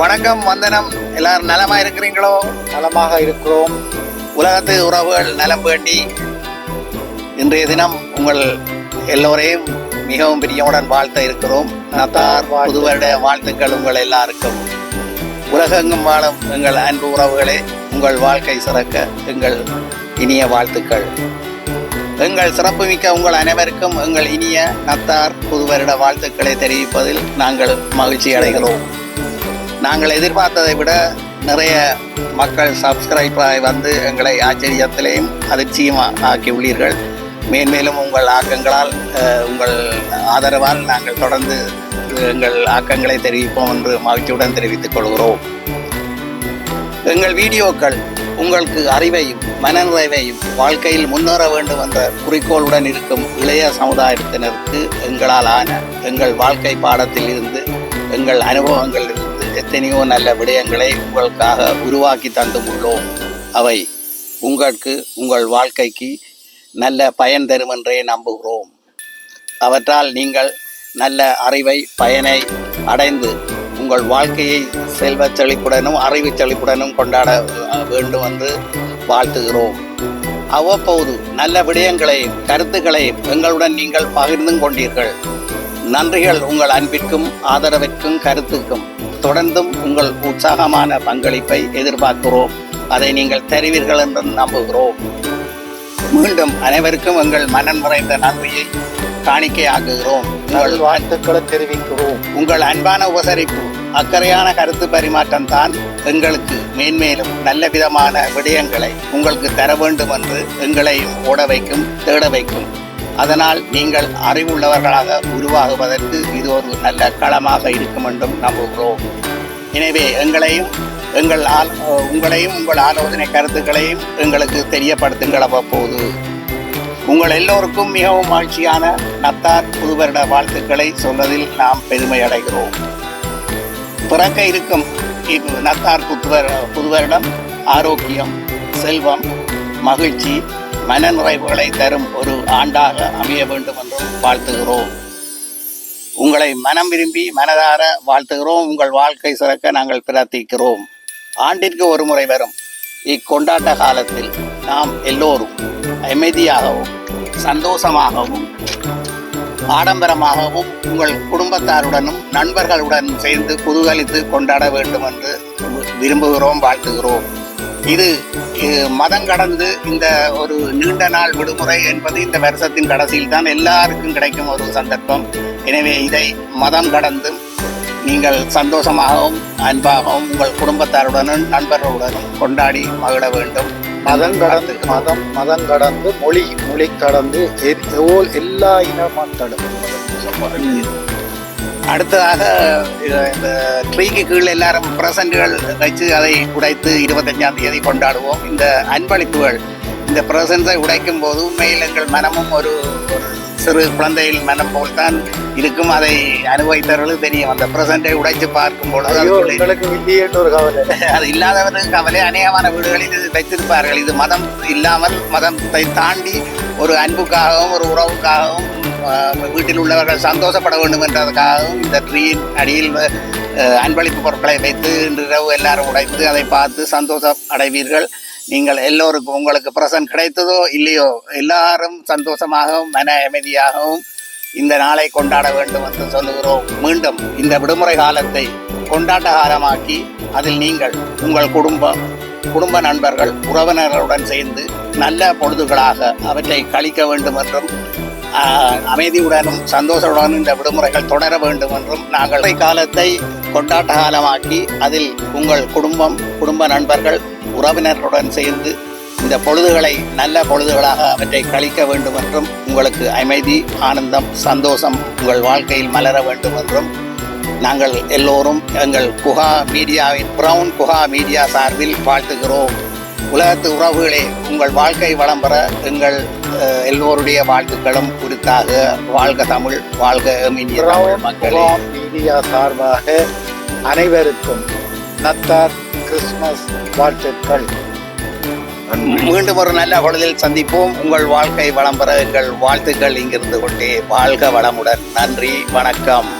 வணக்கம் வந்தனம். எல்லாரும் நலமா இருக்கிறீங்களோ? நலமாக இருக்கிறோம். உலகத்து உறவுகள் நலம் வேண்டி இன்றைய தினம் உங்கள் எல்லோரையும் மிகவும் பிரியமுடன் வாழ்த்த இருக்கிறோம். நத்தார் புது வருட வாழ்த்துக்கள் உங்கள் எல்லாருக்கும். உலகெங்கும் வாழும் எங்கள் அன்பு உறவுகளே உங்கள் வாழ்க்கை சிறக்க எங்கள் இனிய வாழ்த்துக்கள். எங்கள் சிறப்புமிக்க உங்கள் அனைவருக்கும் எங்கள் இனிய நத்தார் புது வருட வாழ்த்துக்களை தெரிவிப்பதில் நாங்கள் மகிழ்ச்சி அடைகிறோம். நாங்கள் எதிர்பார்த்ததை விட நிறைய மக்கள் சப்ஸ்கிரைபராக வந்து எங்களை ஆச்சரியத்திலையும் அதிர்ச்சியும் ஆக்கி உள்ளீர்கள். மேன்மேலும் உங்கள் ஆக்கங்களால் உங்கள் ஆதரவால் நாங்கள் தொடர்ந்து எங்கள் ஆக்கங்களை தெரிவிப்போம் என்று மகிழ்ச்சியுடன் தெரிவித்துக் கொள்கிறோம். எங்கள் வீடியோக்கள் உங்களுக்கு அறிவையும் மனநிறைவையும் வாழ்க்கையில் முன்னேற வேண்டும் என்ற குறிக்கோளுடன் இருக்கும் இளைய சமுதாயத்தினருக்கு எங்களால் ஆன எங்கள் வாழ்க்கை பாடத்தில் இருந்து எங்கள் அனுபவங்களில் இருந்து எத்தனையோ நல்ல விடயங்களை உங்களுக்காக உருவாக்கி தந்துள்ளோம். அவை உங்களுக்கு உங்கள் வாழ்க்கைக்கு நல்ல பயன் தரும் என்றே நம்புகிறோம். அவற்றால் நீங்கள் நல்ல அறிவை பயனை அடைந்து உங்கள் வாழ்க்கையை செல்வ செழிப்புடனும் அறிவு செழிப்புடனும் கொண்டாட வேண்டும் என்று வாழ்த்துகிறோம். அவ்வப்போது நல்ல விடயங்களை கருத்துக்களை எங்களுடன் நீங்கள் பகிர்ந்து கொண்டீர்கள். நன்றிகள் உங்கள் அன்பிற்கும் ஆதரவிற்கும் கருத்துக்கும். தொடர்ந்தும் உங்கள் உற்சாகமான பங்களிப்பை எதிர்பார்க்கிறோம். அதை நீங்கள் தருவீர்கள் என்று நம்புகிறோம். மீண்டும் அனைவருக்கும் எங்கள் மனம் நிறைந்த நன்றியை காணிக்கையாக்குகிறோம். உங்கள் வாழ்த்துக்களை தெரிவிக்கிறோம். உங்கள் அன்பான உபசரிப்பு அக்கறையான கருத்து பரிமாற்றம் தான் எங்களுக்கு மேன்மேலும் நல்ல விதமான விடயங்களை உங்களுக்கு தர வேண்டும் என்று எங்களையும் ஓட வைக்கும் தேட வைக்கும். அதனால் நீங்கள் அறிவுள்ளவர்களாக உருவாகுவதற்கு இது ஒரு நல்ல களமாக இருக்கும் என்றும் நம்புகிறோம். எனவே எங்களையும் எங்கள் ஆல் உங்களையும் உங்கள் ஆலோசனை கருத்துக்களையும் எங்களுக்கு தெரியப்படுத்துங்கள் அவ்வப்போது. உங்கள் எல்லோருக்கும் மிகவும் மகிழ்ச்சியான நத்தார் புது வருட வாழ்த்துக்களை சொன்னதில் நாம் பெருமை அடைகிறோம். பிறக்க இருக்கும் நத்தார் புத்துவர் புதுவரிடம் ஆரோக்கியம் செல்வம் மகிழ்ச்சி மனநிறைவுகளை தரும் ஒரு ஆண்டாக அமைய வேண்டும் என்று வாழ்த்துகிறோம். உங்களை மனம் விரும்பி மனதார வாழ்த்துகிறோம். உங்கள் வாழ்க்கை சிறக்க நாங்கள் பிரார்த்திக்கிறோம். ஆண்டிற்கு ஒரு முறை வரும். இக்கொண்டாட்ட காலத்தில் நாம் எல்லோரும் அமைதியாகவும் சந்தோஷமாகவும் ஆடம்பரமாகவும் உங்கள் குடும்பத்தாருடனும் நண்பர்களுடன் சேர்ந்து குதூகலித்து கொண்டாட வேண்டும் என்று விரும்புகிறோம் வாழ்த்துகிறோம். இது மதம் கடந்து இந்த ஒரு நீண்ட நாள் விடுமுறை என்பது இந்த வருஷத்தின் கடைசியில் தான் எல்லாருக்கும் கிடைக்கும் ஒரு சந்தர்ப்பம். எனவே இதை மதம் கடந்தும் நீங்கள் சந்தோஷமாகவும் அன்பாகவும் உங்கள் குடும்பத்தாருடனும் நண்பர்களுடனும் கொண்டாடி மகிழ வேண்டும். மதம் கடந்து மதம் மதம் கடந்து மொழி மொழி கடந்து எல்லா இன மக்களும் அடுத்ததாக இந்த ட்ரீக்கு கீழே எல்லாரும் பிரசன்ட்கள் வச்சு அதை உடைத்து இருபத்தஞ்சாம் தேதி கொண்டாடுவோம். இந்த அன்பளிப்புகள் இந்த பிரசன்ஸை உடைக்கும் போது உண்மையில் எங்கள் மனமும் ஒரு சிறு குழந்தையின் மனம் போல் தான் இருக்கும். அதை அனுபவித்தவர்களுக்கு தெரியும். அந்த பிரசன்ட்டை உடைத்து பார்க்கும் பொழுது ஒரு கவலை. அது இல்லாதவர்களுக்கு கவலை. அநேகமான வீடுகளில் இது வைத்திருப்பார்கள். இது மதம் இல்லாமல் மதத்தை தாண்டி ஒரு அன்புக்காகவும் ஒரு உறவுக்காகவும் வீட்டில் உள்ளவர்கள் சந்தோஷப்பட வேண்டும் என்றதுக்காகவும் இந்த ட்ரீயின் அடியில் அன்பளிப்பு பொருட்களை வைத்து இன்று இரவு எல்லாரும் உடைத்து அதை பார்த்து சந்தோஷம் அடைவீர்கள் நீங்கள் எல்லோருக்கும் உங்களுக்கு பிரசன் கிடைத்ததோ இல்லையோ எல்லாரும் சந்தோஷமாகவும் மன அமைதியாகவும் இந்த நாளை கொண்டாட வேண்டும் என்று சொல்லுகிறோம் மீண்டும் இந்த விடுமுறை காலத்தை கொண்டாட்ட காலமாக்கி அதில் நீங்கள் உங்கள் குடும்பம் குடும்ப நண்பர்கள் உறவினர்களுடன் சேர்ந்து நல்ல பொழுதுகளாக அவற்றை கழிக்க வேண்டும் என்றும் அமைதியுடனும் சந்தோஷத்துடனும் இந்த விடுமுறைகள் தொடர வேண்டும் என்றும் நாங்கள் காலத்தை கொண்டாட்ட காலமாக்கி அதில் உங்கள் குடும்பம் குடும்ப நண்பர்கள் உறவினர்களுடன் சேர்ந்து இந்த பொழுதுகளை நல்ல பொழுதுகளாக அவற்றை கழிக்க வேண்டும் என்றும் உங்களுக்கு அமைதி ஆனந்தம் சந்தோஷம் உங்கள் வாழ்க்கையில் மலர வேண்டும் என்றும் நாங்கள் எல்லோரும் எங்கள் குஹா மீடியாவின் பிரவுன் குஹா மீடியா சார்பில் வாழ்த்துகிறோம். உலகத்து உறவுகளே உங்கள் வாழ்க்கை வளம் பெற எங்கள் எல்லோருடைய வாழ்த்துக்களும் குறித்தாக வாழ்க தமிழ் வாழ்க மக்களே. மீடியா சார்பாக அனைவருக்கும் நத்தார் கிறிஸ்மஸ் வாழ்த்துக்கள். மீண்டும் ஒரு நல்ல பொழுதில் சந்திப்போம். உங்கள் வாழ்க்கை வளம் பெற எங்கள் வாழ்த்துக்கள் இங்கிருந்து கொண்டே வாழ்க வளமுடன். நன்றி வணக்கம்.